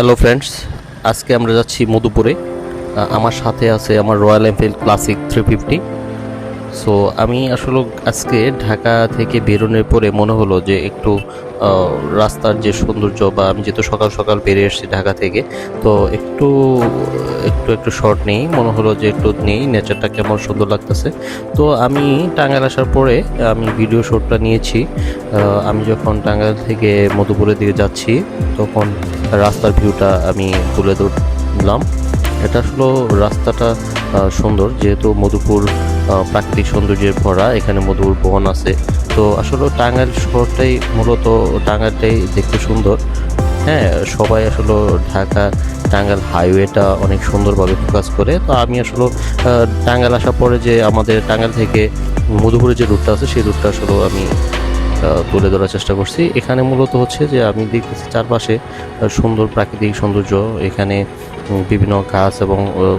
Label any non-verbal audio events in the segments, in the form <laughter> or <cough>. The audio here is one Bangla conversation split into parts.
হ্যালো ফ্রেন্ডস আজকে আমরা যাচ্ছি মধুপুরে। আমার সাথে আছে আমার Royal Enfield classic three fifty so আমি আসলে আজকে ঢাকা থেকে বেরোনোর পরে মনে হলো যে একটু রাস্তার যে সৌন্দর্য বা আমি যেহেতু সকাল সকাল বেরিয়ে এসেছি ঢাকা থেকে, তো একটু একটু একটু শর্ট নেই। মনে হলো যে একটু নেই। নেচারটা কেমন সুন্দর লাগতেছে। তো আমি টাঙ্গাইল আসার পরে, আমি ভিডিও শ্যুটটা নিয়েছি। আমি যখন টাঙ্গাইল থেকে মধুপুরের দিকে যাচ্ছি, তখন রাস্তার ভিউটা আমি তুলে ধরলাম। এটা আসলে রাস্তাটা সুন্দর। যেহেতু মধুপুর প্রাকৃতিক সৌন্দর্যের ভরা এখানে মধুর বন আছে। তো আসলে টাঙ্গাইল শহরটাই মূলত টাঙ্গাইলটাই দেখতে সুন্দর। হ্যাঁ সবাই আসলে ঢাকা টাঙ্গাইল হাইওয়েটা অনেক সুন্দরভাবে ফোকাস করে। তো আমি আসলে টাঙ্গাল আসার পরে যে আমাদের টাঙ্গাইল থেকে মধুপুরের যে রুটটা আছে, সেই রুটটা আসলে আমি তুলে ধরার চেষ্টা করছি। এখানে মূলত হচ্ছে যে আমি দেখতেছি চারপাশে সুন্দর প্রাকৃতিক সৌন্দর্য। এখানে বিভিন্ন গাছ এবং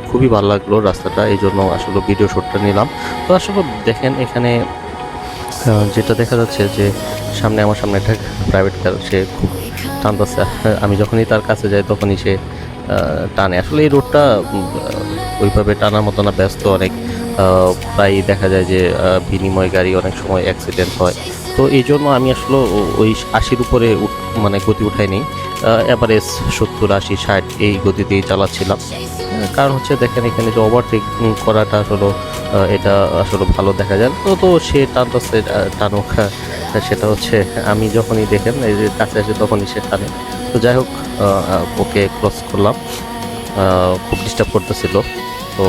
খুবই ভালো লাগল রাস্তাটা। এই জন্য আসলে ভিডিও শ্যুটটা নিলাম। তো আসলে দেখেন এখানে যেটা দেখা যাচ্ছে যে সামনে আমার সামনে একটা প্রাইভেট কার সে খুব টানতেছে। <laughs> আমি যখনই তার কাছে যাই তখনই সে টানে। আসলে এই রোডটা ওইভাবে টানার মতো না, ব্যস্ত অনেক। প্রায় দেখা যায় যে বিনিময় গাড়ি অনেক সময় অ্যাক্সিডেন্ট হয়। তো এই জন্য আমি আসলে ওই আশির উপরে মানে গতি উঠাইনি। অ্যাভারেজ সত্তর আশি ষাট এই গতিতেই চালাচ্ছিলাম। কারণ হচ্ছে দেখেন এখানে যে ওভারটেক করাটা আসলে এটা আসলে ভালো দেখা যায়। তো তো সে টানতেছে আহ, টানুক সেটা হচ্ছে আমি যখনই দেখেন এই যে কাছে আসে তখনই সে টানে। তো যাই হোক ওকে ক্রস করলাম। খুব ডিস্টার্ব করতেছিল। তো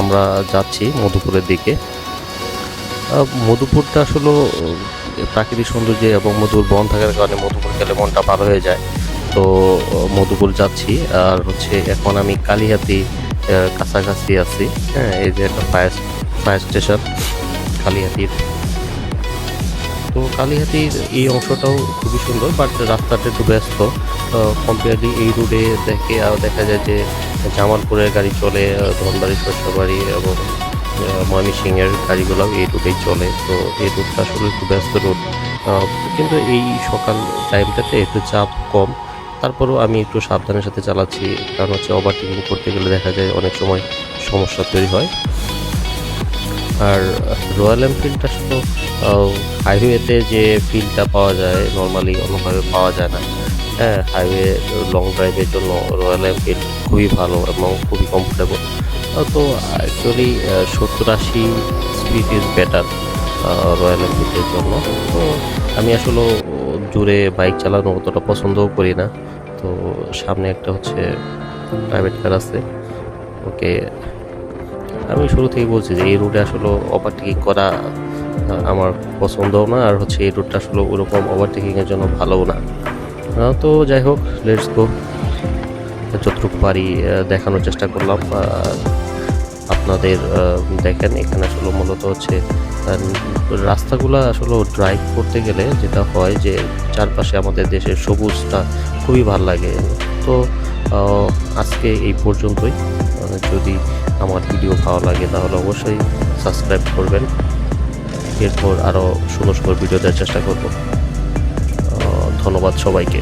আমরা যাচ্ছি মধুপুরের দিকে। মধুপুরটা আসলে প্রাকৃতিক সৌন্দর্য এবং মধুর বন থাকার কারণে মধুপুর গেলে মনটা ভালো হয়ে যায়। তো মধুপুর যাচ্ছি। আর হচ্ছে এখন আমি কালিহাতি কাছাকাছি আছি। হ্যাঁ এই যে একটা ফায়ার ফায়ার স্টেশন কালিহাতির। তো কালিহাতির এই অংশটাও খুবই সুন্দর বাট রাস্তাটা একটু ব্যস্ত। কম্পেয়ারলি এই রোডে দেখে আর দেখা যায় যে, জামালপুরের গাড়ি চলে ধনবাড়ি শস্যবাড়ি এবং ময়মনসিংহের গাড়িগুলোও এই রুটেই চলে। তো এই রুটটা আসলে একটু ব্যস্ত রুট। কিন্তু এই সকাল টাইমটাতে একটু চাপ কম। তারপরেও আমি একটু সাবধানের সাথে চালাচ্ছি, কারণ হচ্ছে ওভারটেকিং করতে গেলে দেখা যায় অনেক সময় সমস্যা তৈরি হয়। আর রয়্যাল এনফিল্ড আসলে হাইওয়েতে যে ফিলটা পাওয়া যায় নর্মালি অন্যভাবে পাওয়া যায় না। হ্যাঁ হাইওয়ে লং ড্রাইভের জন্য রয়্যাল এনফিল্ড খুবই ভালো এবং খুবই কমফোর্টেবল তো অ্যাকচুয়ালি সত্তর আশি স্পিড ইজ বেটার রয়্যাল এনফিল্ডের জন্য। তো আমি আসলে জুড়ে বাইক চালানো অতটা পছন্দও করি না। তো সামনে একটা হচ্ছে প্রাইভেট কার আছে। ওকে, আমি শুরু থেকেই বলছি যে এই রুটে আসলে ওভারটেকিং করা আমার পছন্দও না। আর হচ্ছে এই রুটটা আসলে ওরকম ওভারটেকিংয়ের জন্য ভালোও না। তো যাই হোক লেটস গো যতটুকু পারি দেখানোর চেষ্টা করলাম। আপনাদের দেখেন, এখানে আসলে মূলত হচ্ছে রাস্তাগুলো আসলে ড্রাইভ করতে গেলে যেটা হয় যে, চারপাশে আমাদের দেশের সবুজটা খুবই ভালো লাগে। তো আজকে এই পর্যন্তই। যদি আমার ভিডিও ভালো লাগে, তাহলে অবশ্যই সাবস্ক্রাইব করবেন। এরপর আরও সুন্দর সুন্দর ভিডিও দেওয়ার চেষ্টা করব। ধন্যবাদ সবাইকে।